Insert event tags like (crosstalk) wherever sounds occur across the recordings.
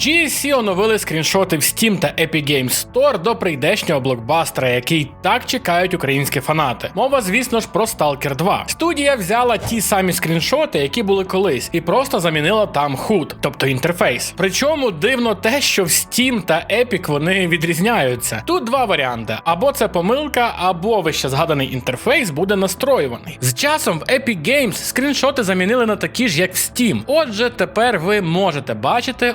GSC оновили скріншоти в Steam та Epic Games Store до прийдешнього блокбастера, який так чекають українські фанати. Мова, звісно ж, про Stalker 2. Студія взяла ті самі скріншоти, які були колись, і просто замінила там HUD, тобто інтерфейс. Причому дивно те, що в Steam та Epic вони відрізняються. Тут два варіанти: або це помилка, або вище згаданий інтерфейс буде настроюваний. З часом в Epic Games скріншоти замінили на такі ж, як в Steam. Отже, тепер ви можете бачити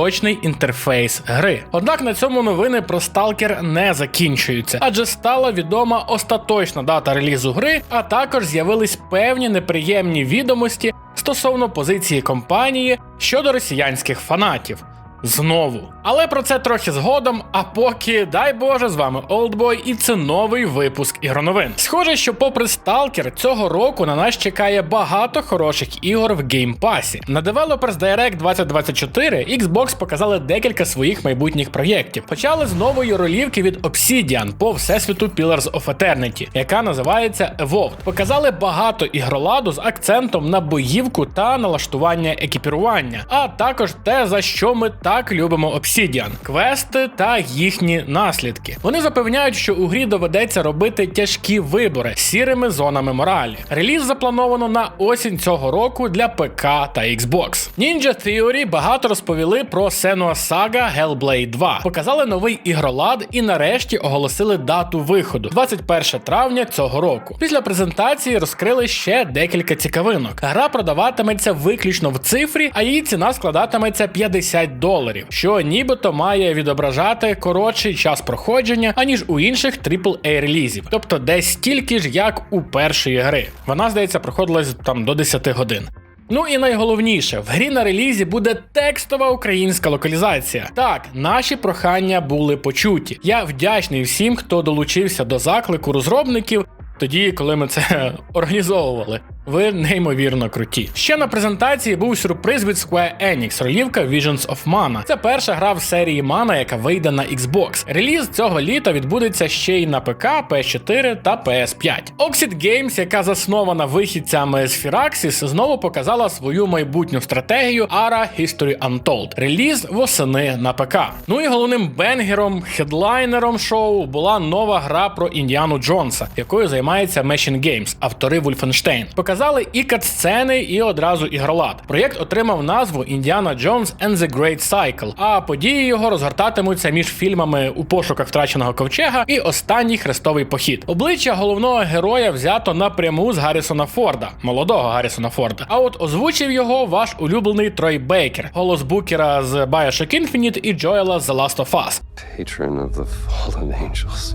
остаточний інтерфейс гри. Однак на цьому новини про Stalker не закінчуються, адже стала відома остаточна дата релізу гри, а також з'явились певні неприємні відомості стосовно позиції компанії щодо росіянських фанатів. Знову. Але про це трохи згодом. А поки, дай Боже, з вами Олдбой, і це новий випуск ігроновин. Схоже, що попри Stalker, цього року на нас чекає багато хороших ігор в геймпасі. На Developers Direct 2024 Xbox показали декілька своїх майбутніх проєктів. Почали з нової ролівки від Obsidian по всесвіту Pillars of Eternity, яка називається Evolved. Показали багато ігроладу з акцентом на боївку та налаштування екіпірування, а також те, за що ми так любимо Obsidian – квести та їхні наслідки. Вони запевняють, що у грі доведеться робити тяжкі вибори сірими зонами моралі. Реліз заплановано на осінь цього року для ПК та Xbox. Ninja Theory багато розповіли про Senua Saga Hellblade 2. Показали новий ігролад і нарешті оголосили дату виходу 21 травня цього року. Після презентації розкрили ще декілька цікавинок. Гра продаватиметься виключно в цифрі, а її ціна складатиметься 50 доларів, що нібито має відображати коротший час проходження, аніж у інших AAA релізів, тобто десь стільки ж, як у першої гри. Вона, здається, проходилась там до 10 годин. Ну і найголовніше, в грі на релізі буде текстова українська локалізація. Так, наші прохання були почуті. Я вдячний всім, хто долучився до заклику розробників. Тоді, коли ми це (laughs) організовували, ви неймовірно круті. Ще на презентації був сюрприз від Square Enix, ролівка Visions of Mana. Це перша гра в серії Mana, яка вийде на Xbox. Реліз цього літа відбудеться ще й на ПК, PS4 та PS5. Oxid Games, яка заснована вихідцями з Firaxis, знову показала свою майбутню стратегію Ara History Untold. Реліз восени на ПК. Ну і головним бенгером, хедлайнером шоу була нова гра про Індіану Джонса, якою займається Machine Games, автори Wolfenstein. Показали і катсцени, і одразу ігролад. Проєкт отримав назву Індіана Джонс and the Great Cycle, а події його розгортатимуться між фільмами у пошуках втраченого ковчега і останній хрестовий похід. Обличчя головного героя взято напряму з Гаррісона Форда, молодого Гаррісона Форда. А от озвучив його ваш улюблений Трой Бейкер, голос букера з Bioshock Infinite і Джоела з The Last of Us. patron of the fallen angels.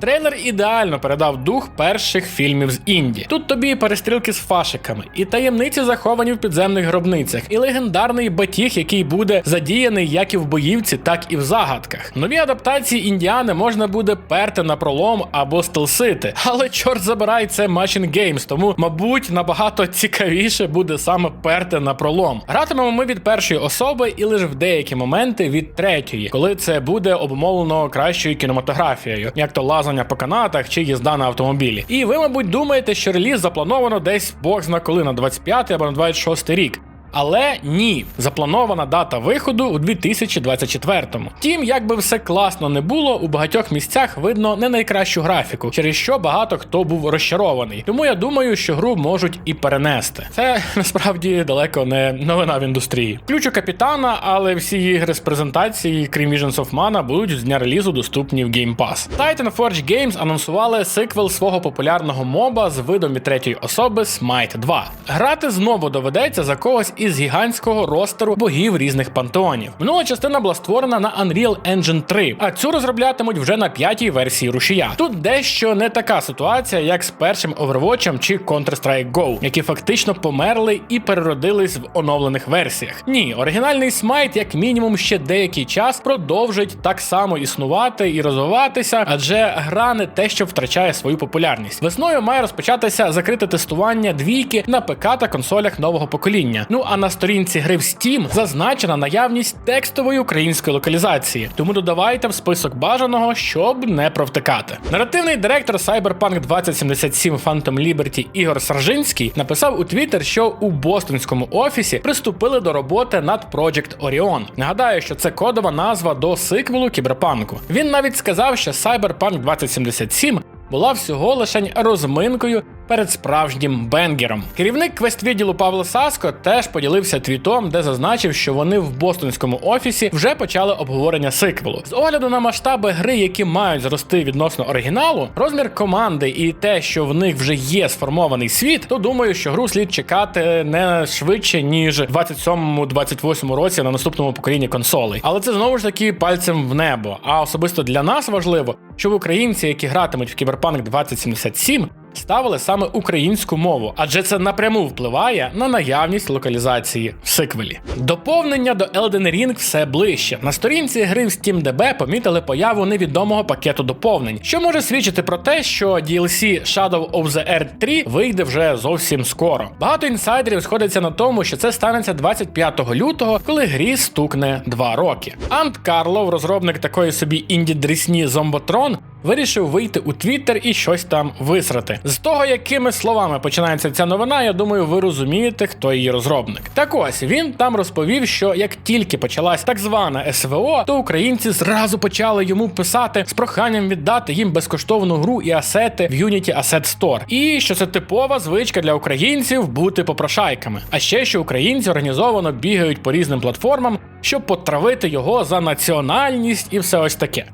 Трейлер ідеально передав дух перших фільмів з Інді. Тут тобі і перестрілки з фашиками, і таємниці заховані в підземних гробницях, і легендарний батіг, який буде задіяний як і в боївці, так і в загадках. Нові адаптації індіани можна буде перти на пролом або стелсити. Але чорт забирай, це Machine Games, тому, мабуть, набагато цікавіше буде саме перти на пролом. Гратимемо ми від першої особи і лише в деякі моменти від третьої, коли це буде обумовлено кращою кінематографією, як то лазання по канатах чи їзда на автомобілі. І ви, мабуть, думаєте, що реліз заплановано десь бог зна коли на 25 або на 26 рік. Але ні, запланована дата виходу у 2024-му. Втім, як би все класно не було, у багатьох місцях видно не найкращу графіку, через що багато хто був розчарований. Тому я думаю, що гру можуть і перенести. Це (laughs) насправді далеко не новина в індустрії. Ключу капітана, але всі ігри з презентації, крім Visions of Mana, будуть з дня релізу доступні в Game Pass. Titan Games анонсували сиквел свого популярного моба з видом від третьої особи Smite 2. Грати знову доведеться за когось із гігантського ростеру богів різних пантеонів. Минула частина була створена на Unreal Engine 3, а цю розроблятимуть вже на п'ятій версії рушія. Тут дещо не така ситуація, як з першим Overwatch чи Counter-Strike Go, які фактично померли і переродились в оновлених версіях. Ні, оригінальний Smite, як мінімум, ще деякий час продовжить так само існувати і розвиватися, адже гра не те, що втрачає свою популярність. Весною має розпочатися закрите тестування двійки на ПК та консолях нового покоління. Ну а на сторінці гри в Steam зазначена наявність текстової української локалізації. Тому додавайте в список бажаного, щоб не провтикати. Наративний директор Cyberpunk 2077 Phantom Liberty Ігор Саржинський написав у Твіттер, що у бостонському офісі приступили до роботи над Project Orion. Нагадаю, що це кодова назва до сиквелу кіберпанку. Він навіть сказав, що Cyberpunk 2077 була всього лише розминкою перед справжнім бенгером. Керівник квест-відділу Павло Саско теж поділився твітом, де зазначив, що вони в бостонському офісі вже почали обговорення сиквелу. З огляду на масштаби гри, які мають зрости відносно оригіналу, розмір команди і те, що в них вже є сформований світ, то думаю, що гру слід чекати не швидше ніж в 27-28 році на наступному поколінні консолей. Але це знову ж таки пальцем в небо. А особисто для нас важливо, щоб українці, які гратимуть в Cyberpunk 2077, ставили саме українську мову, адже це напряму впливає на наявність локалізації в сиквелі. Доповнення до Elden Ring все ближче. На сторінці гри в SteamDB помітили появу невідомого пакету доповнень, що може свідчити про те, що DLC Shadow of the Earth 3 вийде вже зовсім скоро. Багато інсайдерів сходиться на тому, що це станеться 25 лютого, коли грі стукне 2 роки. Ант Карлов, розробник такої собі інді-дрісні Зомботрон, вирішив вийти у Твіттер і щось там висрати. З того, якими словами починається ця новина, я думаю, ви розумієте, хто її розробник. Так ось він там розповів, що як тільки почалась так звана СВО, то українці зразу почали йому писати з проханням віддати їм безкоштовну гру і асети в Unity Asset Store. І що це типова звичка для українців бути попрошайками. А ще що українці організовано бігають по різним платформам, щоб потравити його за національність і все ось таке.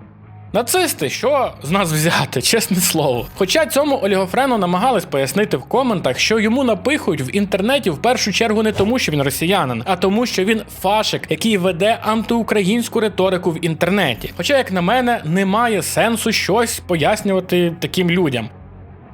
Нацисти, що з нас взяти, (laughs) чесне слово. Хоча цьому олігофрену намагались пояснити в коментах, що йому напихують в інтернеті в першу чергу не тому, що він росіянин, а тому, що він фашик, який веде антиукраїнську риторику в інтернеті. Хоча, як на мене, немає сенсу щось пояснювати таким людям.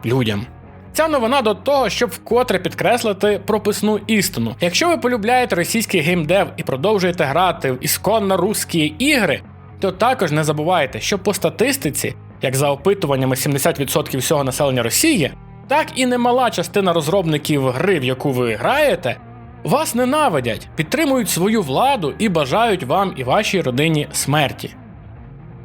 Людям. Ця новина до того, щоб вкотре підкреслити прописну істину. Якщо ви полюбляєте російський геймдев і продовжуєте грати в ісконно русські ігри, то також не забувайте, що по статистиці, як за опитуваннями 70% всього населення Росії, так і немала частина розробників гри, в яку ви граєте, вас ненавидять, підтримують свою владу і бажають вам і вашій родині смерті.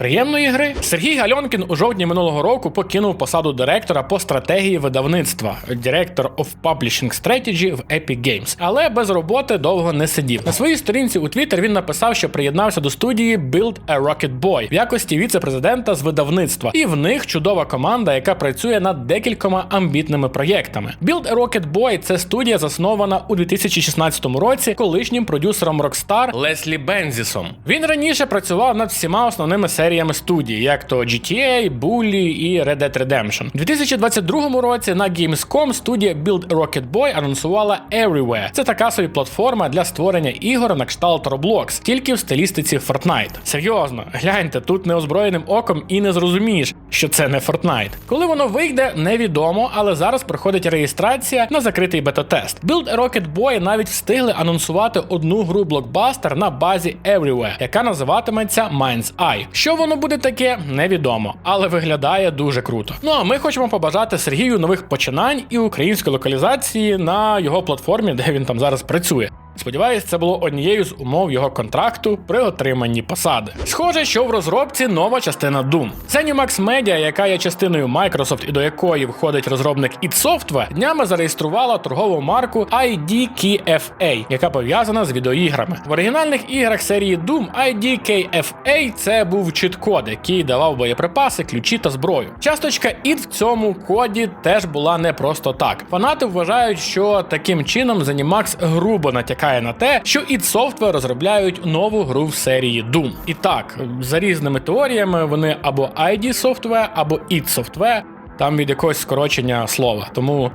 Приємної гри Сергій Гальонкін у жовтні минулого року покинув посаду директора по стратегії видавництва Director of Publishing Strategy в Epic Games, але без роботи довго не сидів. На своїй сторінці у Twitter він написав, що приєднався до студії Build a Rocket Boy в якості віце-президента з видавництва, і в них чудова команда, яка працює над декількома амбітними проєктами. Build a Rocket Boy – це студія, заснована у 2016 році колишнім продюсером Rockstar Леслі Бензісом. Він раніше працював над всіма основними серіями студії, як то GTA, Bully і Red Dead Redemption. У 2022 році на Gamescom студія Build Rocket Boy анонсувала Everywhere. Це така собі платформа для створення ігор на кшталт Roblox, тільки в стилістиці Fortnite. Серйозно, гляньте, тут неозброєним оком і не зрозумієш, що це не Fortnite. Коли воно вийде, невідомо, але зараз проходить реєстрація на закритий бета-тест. Build Rocket Boy навіть встигли анонсувати одну гру блокбастер на базі Everywhere, яка називатиметься Mind's Eye. Що воно буде таке, невідомо, але виглядає дуже круто. Ну а ми хочемо побажати Сергію нових починань і української локалізації на його платформі, де він там зараз працює. Сподіваюсь, це було однією з умов його контракту при отриманні посади. Схоже, що в розробці нова частина Doom. Zenimax Media, яка є частиною Microsoft і до якої входить розробник id Software, днями зареєструвала торгову марку IDKFA, яка пов'язана з відеоіграми. В оригінальних іграх серії Doom IDKFA це був чіт-код, який давав боєприпаси, ключі та зброю. Часточка id в цьому коді теж була не просто так. Фанати вважають, що таким чином Zenimax грубо натякає на те, що id Software розробляють нову гру в серії Doom. І так, за різними теоріями, вони або ID Software, або id Software, там від якогось скорочення слова. Тому.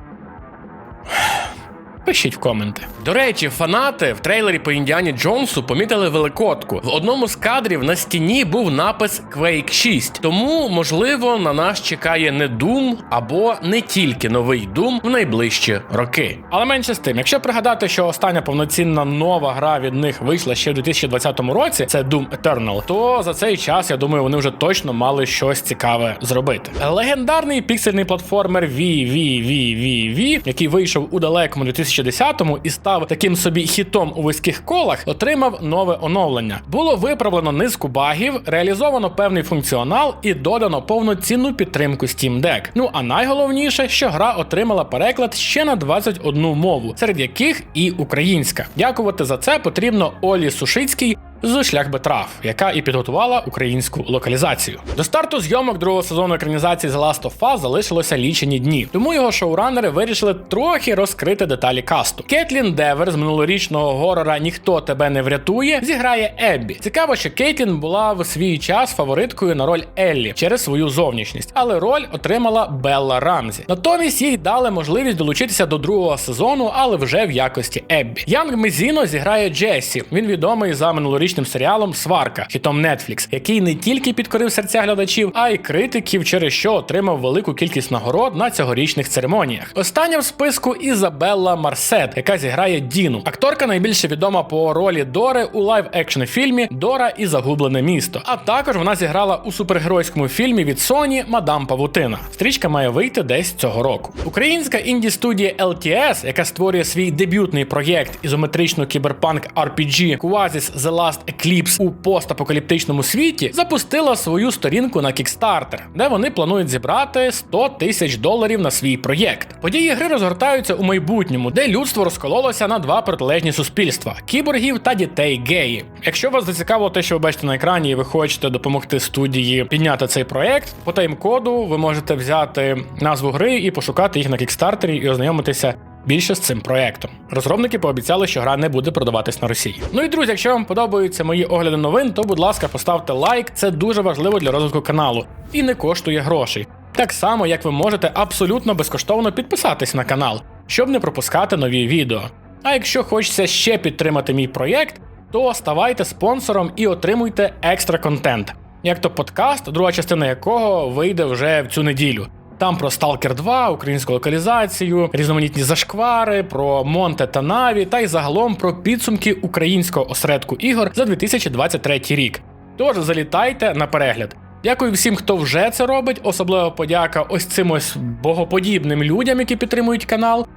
Пишіть в коменти. До речі, фанати в трейлері по Індіані Джонсу помітили великодку. В одному з кадрів на стіні був напис Quake 6. Тому, можливо, на нас чекає не Doom або не тільки новий Doom в найближчі роки. Але менше з тим, якщо пригадати, що остання повноцінна нова гра від них вийшла ще в 2020 році, це Doom Eternal, то за цей час я думаю, вони вже точно мали щось цікаве зробити. Легендарний піксельний платформер VVVVV, який вийшов у далекому 2016 2010-му і став таким собі хітом у вузьких колах, отримав нове оновлення. Було виправлено низку багів, реалізовано певний функціонал і додано повноцінну підтримку Steam Deck. Ну а найголовніше, що гра отримала переклад ще на 21 мову, серед яких і українська. Дякувати за це потрібно Олі Сушицькій. З шлях Бетрав, яка і підготувала українську локалізацію. До старту зйомок другого сезону екранізації The Last of Us залишилося лічені дні, тому його шоуранери вирішили трохи розкрити деталі касту. Кетлін Девер з минулорічного горора Ніхто тебе не врятує зіграє Еббі. Цікаво, що Кейтлін була в свій час фавориткою на роль Еллі через свою зовнішність, але роль отримала Белла Рамзі. Натомість їй дали можливість долучитися до другого сезону, але вже в якості Еббі. Янг Мезіно зіграє Джесі. Він відомий за минулорічним серіалом Сварка, хітом Netflix, який не тільки підкорив серця глядачів, а й критиків, через що отримав велику кількість нагород на цьогорічних церемоніях. Остання в списку Ізабелла Марсет, яка зіграє Діну. Акторка найбільше відома по ролі Дори у лайв-екшн фільмі Дора і Загублене місто. А також вона зіграла у супергеройському фільмі від Sony Мадам Павутина. Стрічка має вийти десь цього року. Українська інді студія LTS, яка створює свій дебютний проєкт ізометричну кіберпанк RPG Quasis The Last Eclipse у постапокаліптичному світі, запустила свою сторінку на Kickstarter, де вони планують зібрати 100 тисяч доларів на свій проєкт. Події гри розгортаються у майбутньому, де людство розкололося на два протилежні суспільства кіборгів та дітей геї. Якщо вас зацікавило те, що ви бачите на екрані, і ви хочете допомогти студії підняти цей проєкт, по тайм-коду ви можете взяти назву гри і пошукати їх на Kickstarter і ознайомитися більше з цим проектом. Розробники пообіцяли, що гра не буде продаватись на Росії. Ну і друзі, якщо вам подобаються мої огляди новин, то будь ласка, поставте лайк, це дуже важливо для розвитку каналу і не коштує грошей. Так само, як ви можете абсолютно безкоштовно підписатись на канал, щоб не пропускати нові відео. А якщо хочеться ще підтримати мій проєкт, то ставайте спонсором і отримуйте екстра контент, як то подкаст, друга частина якого вийде вже в цю неділю. Там про Stalker 2, українську локалізацію, різноманітні зашквари, про Монте та Наві, та й загалом про підсумки українського осередку ігор за 2023 рік. Тож залітайте на перегляд. Дякую всім, хто вже це робить. Особливо подяка ось цим ось богоподібним людям, які підтримують канал.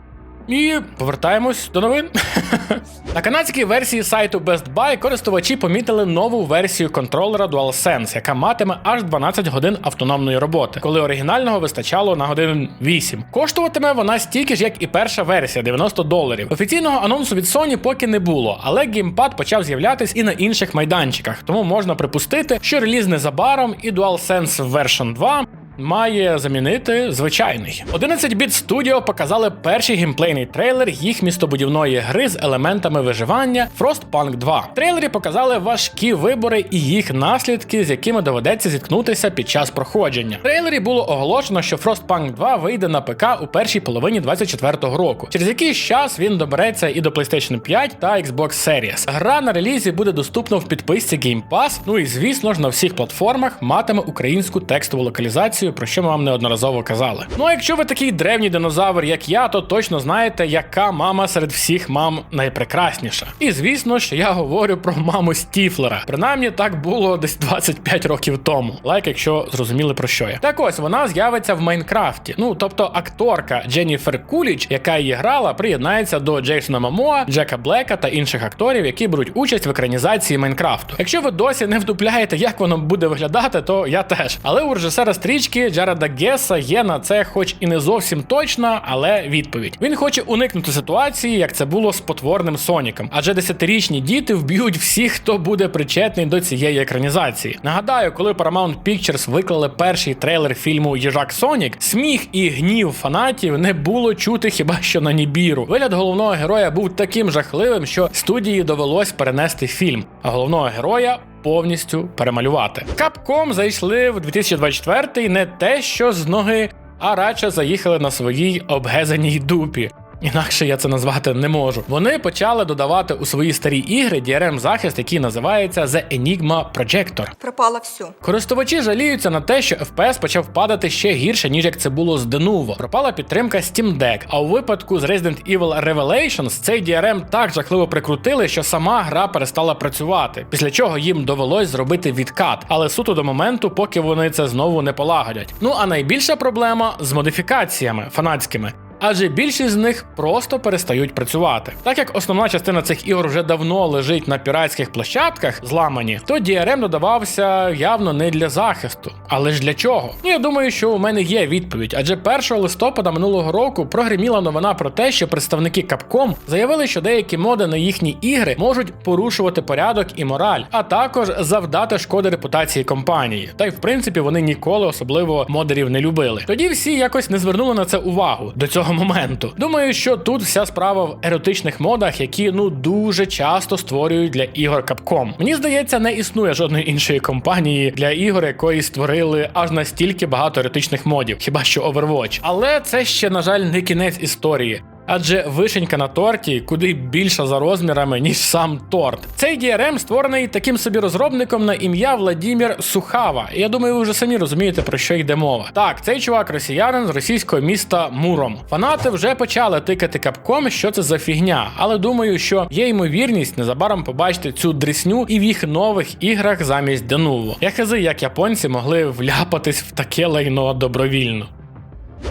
І повертаємось до новин. (laughs) На канадській версії сайту Best Buy користувачі помітили нову версію контролера DualSense, яка матиме аж 12 годин автономної роботи, коли оригінального вистачало на годин 8. Коштуватиме вона стільки ж, як і перша версія 90 доларів. Офіційного анонсу від Sony поки не було, але геймпад почав з'являтись і на інших майданчиках, тому можна припустити, що реліз незабаром і DualSense Version 2 має замінити звичайний. 11-біт Studio показали перший геймплейний трейлер їх містобудівної гри з елементами виживання Frostpunk 2. В трейлері показали важкі вибори і їх наслідки, з якими доведеться зіткнутися під час проходження. В трейлері було оголошено, що Frostpunk 2 вийде на ПК у першій половині 24-го року. Через якийсь час він добереться і до PlayStation 5 та Xbox Series. Гра на релізі буде доступна в підписці Game Pass, ну і звісно ж на всіх платформах матиме українську текстову локалізацію, про що ми вам неодноразово казали. Ну а якщо ви такий древній динозавр, як я, то точно знаєте, яка мама серед всіх мам найпрекрасніша. І звісно ж, я говорю про маму Стіфлера. Принаймні так було десь 25 років тому. Лайк, якщо зрозуміли про що я. Так ось вона з'явиться в Майнкрафті. Ну тобто акторка Дженніфер Куліч, яка її грала, приєднається до Джейсона Мамоа, Джека Блека та інших акторів, які беруть участь в екранізації Майнкрафту. Якщо ви досі не вдупляєте, як воно буде виглядати, то я теж. Але у режисера стрічки Джареда Геса є на це, хоч і не зовсім точна, але відповідь. Він хоче уникнути ситуації, як це було з потворним Соніком, адже десятирічні діти вб'ють всіх, хто буде причетний до цієї екранізації. Нагадаю, коли Paramount Pictures виклали перший трейлер фільму Їжак Сонік, сміх і гнів фанатів не було чути хіба що на Нібіру. Вигляд головного героя був таким жахливим, що студії довелось перенести фільм, а головного героя повністю перемалювати. Capcom зайшли в 2024 не те, що з ноги, а радше заїхали на своїй обгезаній дупі. Інакше я це назвати не можу. Вони почали додавати у свої старі ігри drm захист, який називається The Enigma Projector. пропало все. Користувачі жаліються на те, що FPS почав падати ще гірше, ніж як це було з Denuvo. Пропала підтримка Steam Deck, а у випадку з Resident Evil Revelations цей DRM так жахливо прикрутили, що сама гра перестала працювати, після чого їм довелось зробити відкат, але суто до моменту, поки вони це знову не полагодять. Ну а найбільша проблема з модифікаціями фанатськими. Адже більшість з них просто перестають працювати. Так як основна частина цих ігор вже давно лежить на піратських площадках, зламані, то DRM додавався явно не для захисту. Але ж для чого? Ну я думаю, що у мене є відповідь, адже 1 листопада минулого року прогреміла новина про те, що представники Capcom заявили, що деякі моди на їхні ігри можуть порушувати порядок і мораль, а також завдати шкоди репутації компанії. Та й в принципі вони ніколи особливо модерів не любили. Тоді всі якось не звернули на це увагу до цього моменту. Думаю, що тут вся справа в еротичних модах, які ну дуже часто створюють для ігор Capcom. Мені здається, не існує жодної іншої компанії для ігор, якої створили аж настільки багато еротичних модів, хіба що Overwatch. Але це ще, на жаль, не кінець історії. Адже вишенька на торті куди більша за розмірами, ніж сам торт. Цей DRM створений таким собі розробником на ім'я Владімір Сухава. Я думаю, ви вже самі розумієте, про що йде мова. Так, цей чувак росіянин з російського міста Муром. Фанати вже почали тикати капком, що це за фігня, але думаю, що є ймовірність незабаром побачити цю дрісню і в їх нових іграх замість Денуву. Я хази, як японці могли вляпатись в таке лайно добровільно.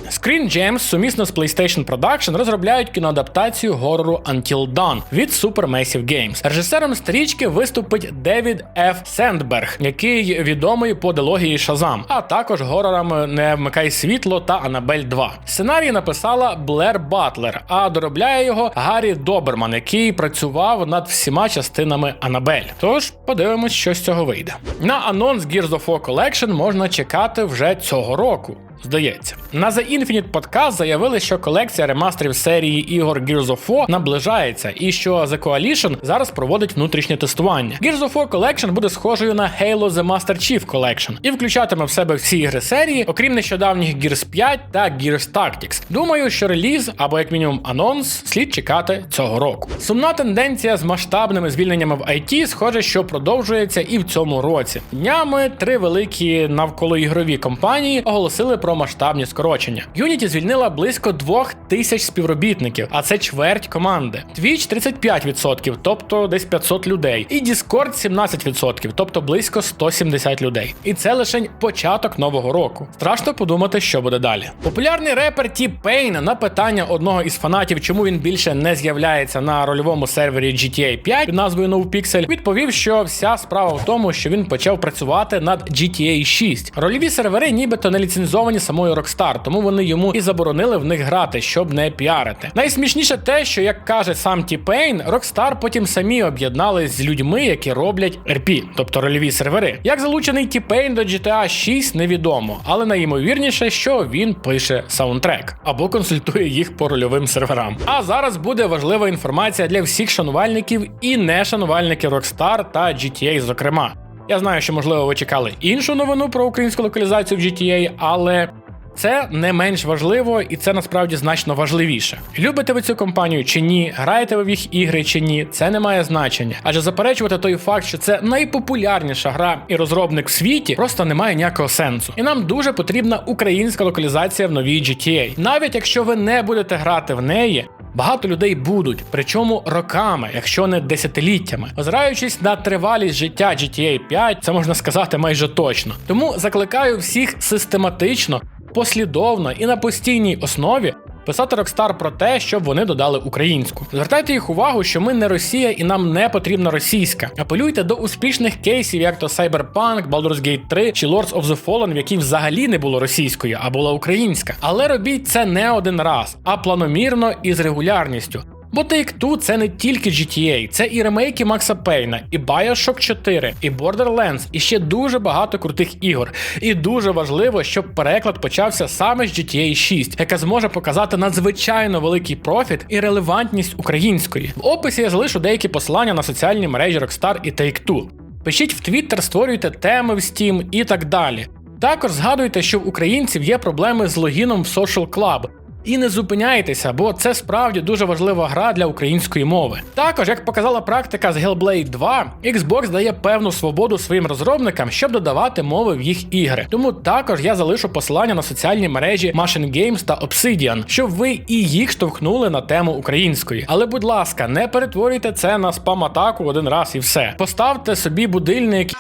Screen Gems сумісно з PlayStation Production розробляють кіноадаптацію горору Until Dawn від Supermassive Games. Режисером стрічки виступить Девід Ф. Сендберг, який відомий по дилогії Шазам, а також горорам Не вмикай світло та Анабель 2. Сценарій написала Блер Батлер, а доробляє його Гаррі Доберман, який працював над всіма частинами Анабель. Тож подивимось, що з цього вийде. На анонс Gears of War Collection можна чекати вже цього року. Здається, на The Infinite Podcast заявили, що колекція ремастерів серії ігор Gears of War наближається, і що The Coalition зараз проводить внутрішнє тестування. Gears of War Collection буде схожою на Halo The Master Chief Collection і включатиме в себе всі ігри серії, окрім нещодавніх Gears 5 та Gears Tactics. Думаю, що реліз або як мінімум анонс слід чекати цього року. Сумна тенденція з масштабними звільненнями в IT, схоже, що продовжується і в цьому році. Днями три великі навколоігрові компанії оголосили про масштабні скорочення. Unity звільнила близько двох тисяч співробітників, а це чверть команди. Twitch 35%, тобто десь 500 людей. І Discord 17%, тобто близько 170 людей. І це лише початок нового року. Страшно подумати, що буде далі. Популярний репер T-Pain на питання одного із фанатів, чому він більше не з'являється на рольовому сервері GTA 5 під назвою NoPixel, відповів, що вся справа в тому, що він почав працювати над GTA 6. Рольові сервери нібито не ліцензовані самою Rockstar, тому вони йому і заборонили в них грати, щоб не піарити. Найсмішніше те, що як каже сам T-Pain, Rockstar потім самі об'єднались з людьми, які роблять RP, тобто рольові сервери. Як залучений T-Pain до GTA 6, невідомо, але найімовірніше, що він пише саундтрек або консультує їх по рольовим серверам. А зараз буде важлива інформація для всіх шанувальників і не шанувальників Rockstar та GTA, зокрема. Я знаю, що можливо ви чекали іншу новину про українську локалізацію в GTA, але це не менш важливо, і це насправді значно важливіше. Любите ви цю компанію чи ні? Граєте ви в їх ігри чи ні? Це не має значення. Адже заперечувати той факт, що це найпопулярніша гра і розробник в світі, просто не має ніякого сенсу. І нам дуже потрібна українська локалізація в новій GTA. Навіть якщо ви не будете грати в неї. Багато людей будуть, причому роками, якщо не десятиліттями. Озираючись на тривалість життя GTA 5, це можна сказати майже точно. Тому закликаю всіх систематично, послідовно і на постійній основі писати Rockstar про те, щоб вони додали українську. Звертайте їх увагу, що ми не Росія і нам не потрібна російська. Апелюйте до успішних кейсів, як то Cyberpunk, Baldur's Gate 3 чи Lords of the Fallen, в якій взагалі не було російської, а була українська. Але робіть це не один раз, а планомірно і з регулярністю. Бо Take-Two це не тільки GTA, це і ремейки Макса Пейна, і Bioshock 4, і Borderlands, і ще дуже багато крутих ігор. І дуже важливо, щоб переклад почався саме з GTA 6, яка зможе показати надзвичайно великий профіт і релевантність української. В описі я залишу деякі посилання на соціальні мережі Rockstar і Take-Two. Пишіть в Twitter, створюйте теми в Steam і так далі. Також згадуйте, що в українців є проблеми з логіном в Social Club. І не зупиняйтеся, бо це справді дуже важлива гра для української мови. Також, як показала практика з Hellblade 2, Xbox дає певну свободу своїм розробникам, щоб додавати мови в їх ігри. Тому також я залишу посилання на соціальні мережі Machine Games та Obsidian, щоб ви і їх штовхнули на тему української. Але, будь ласка, не перетворюйте це на спам-атаку один раз і все. Поставте собі будильник.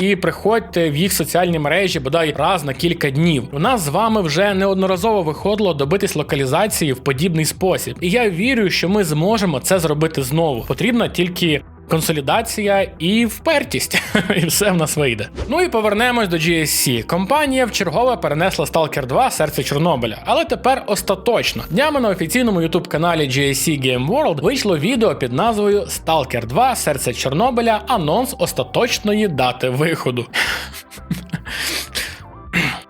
І приходьте в їх соціальні мережі бодай раз на кілька днів. У нас з вами вже неодноразово виходило добитись локалізації в подібний спосіб. І я вірю, що ми зможемо це зробити знову. Потрібна тільки. Консолідація і впертість, (laughs) і все в нас вийде. Ну і повернемось до GSC. Компанія вчергове перенесла Stalker 2 серце Чорнобиля, але тепер остаточно. Днями на офіційному youtube каналі GSC Game World вийшло відео під назвою Stalker 2 Серце Чорнобиля. Анонс остаточної дати виходу. (laughs)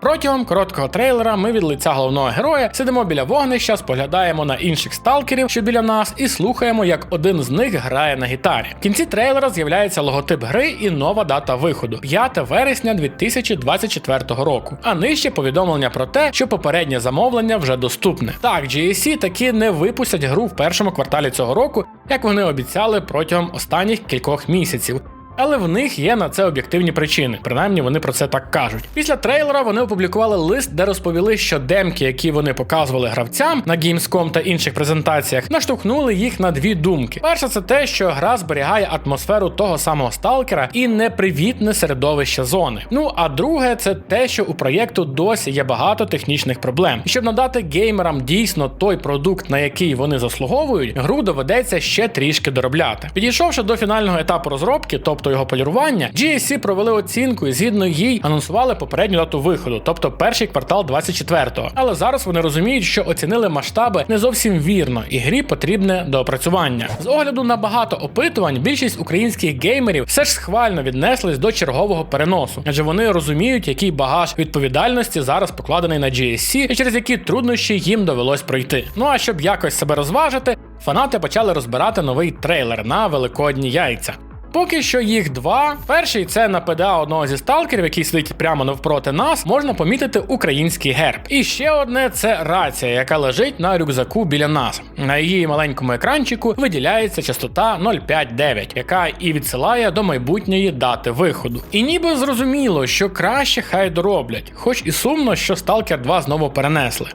Протягом короткого трейлера ми від лиця головного героя сидимо біля вогнища, споглядаємо на інших сталкерів, що біля нас, і слухаємо, як один з них грає на гітарі. В кінці трейлера з'являється логотип гри і нова дата виходу 5 вересня 2024 року. А нижче повідомлення про те, що попереднє замовлення вже доступне. Так, GSC таки не випустять гру в першому кварталі цього року, як вони обіцяли протягом останніх кількох місяців. Але в них є на це об'єктивні причини, принаймні вони про це так кажуть. Після трейлера вони опублікували лист, де розповіли, що демки, які вони показували гравцям на Gamescom та інших презентаціях, наштовхнули їх на дві думки. Перша це те, що гра зберігає атмосферу того самого сталкера і непривітне середовище зони. Ну а друге, це те, що у проєкту досі є багато технічних проблем. І щоб надати геймерам дійсно той продукт, на який вони заслуговують, гру доведеться ще трішки доробляти. Підійшовши до фінального етапу розробки, тобто його полірування, GSC провели оцінку і згідно їй анонсували попередню дату виходу, тобто перший квартал 24-го. Але зараз вони розуміють, що оцінили масштаби не зовсім вірно, і грі потрібне доопрацювання. З огляду на багато опитувань, більшість українських геймерів все ж схвально віднеслись до чергового переносу, адже вони розуміють, який багаж відповідальності зараз покладений на GSC і через які труднощі їм довелось пройти. Ну а щоб якось себе розважити, фанати почали розбирати новий трейлер на великодні яйця. Поки що їх два. Перший це на ПДА одного зі сталкерів, який сидить прямо навпроти нас, можна помітити український герб. І ще одне це рація, яка лежить на рюкзаку біля нас. На її маленькому екранчику виділяється частота 059, яка і відсилає до майбутньої дати виходу. І ніби зрозуміло, що краще хай дороблять, хоч і сумно, що Stalker 2 знову перенесли.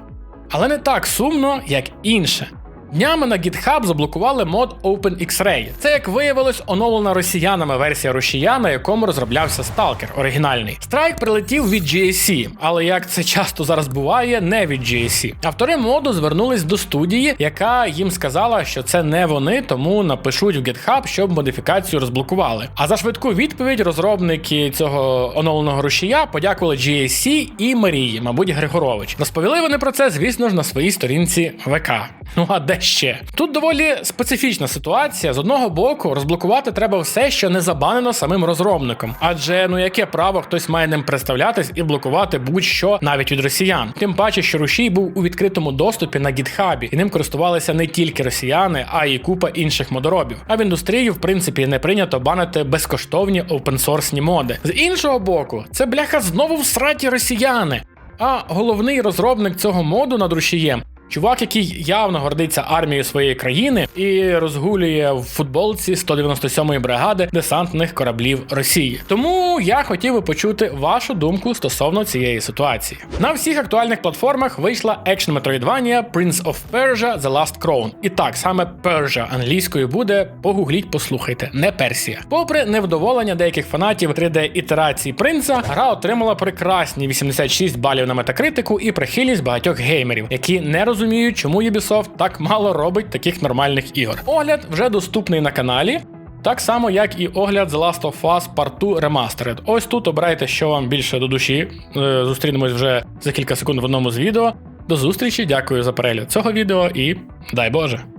Але не так сумно, як інше. Днями на GitHub заблокували мод OpenX-Ray. Це, як виявилось, оновлена росіянами версія рушія, на якому розроблявся Stalker оригінальний. Страйк прилетів від GSC, але як це часто зараз буває, не від GSC. Автори моду звернулись до студії, яка їм сказала, що це не вони, тому напишуть в GitHub, щоб модифікацію розблокували. А за швидку відповідь розробники цього оновленого рушія подякували GSC і Марії, мабуть, Григорович. Розповіли вони про це, звісно ж, на своїй сторінці ВК. Ну а де ще? Тут доволі специфічна ситуація. З одного боку, розблокувати треба все, що не забанено самим розробником. Адже ну яке право хтось має ним представлятись і блокувати будь-що навіть від росіян. Тим паче, що рушій був у відкритому доступі на гітхабі, і ним користувалися не тільки росіяни, а й купа інших модоробів. А в індустрії, в принципі, не прийнято банити безкоштовні опенсорсні моди. З іншого боку, це бляха знову в сраті росіяни. А головний розробник цього моду над рушієм Чувак, який явно гордиться армією своєї країни і розгулює в футболці 197-ї бригади десантних кораблів Росії. Тому я хотів би почути вашу думку стосовно цієї ситуації. На всіх актуальних платформах вийшла екшн Metroidvania Prince of Persia The Last Crown. І так, саме Persia англійською буде, погугліть, послухайте, не Персія. Попри невдоволення деяких фанатів 3D-ітерації принца, гра отримала прекрасні 86 балів на метакритику і прихильність багатьох геймерів, які не розуміють, чому Ubisoft так мало робить таких нормальних ігор. Огляд вже доступний на каналі. Так само, як і огляд The Last of Us Part 2 Remastered. Ось тут обирайте, що вам більше до душі. Е, Зустрінемось вже за кілька секунд в одному з відео. До зустрічі, дякую за перегляд цього відео і дай Боже!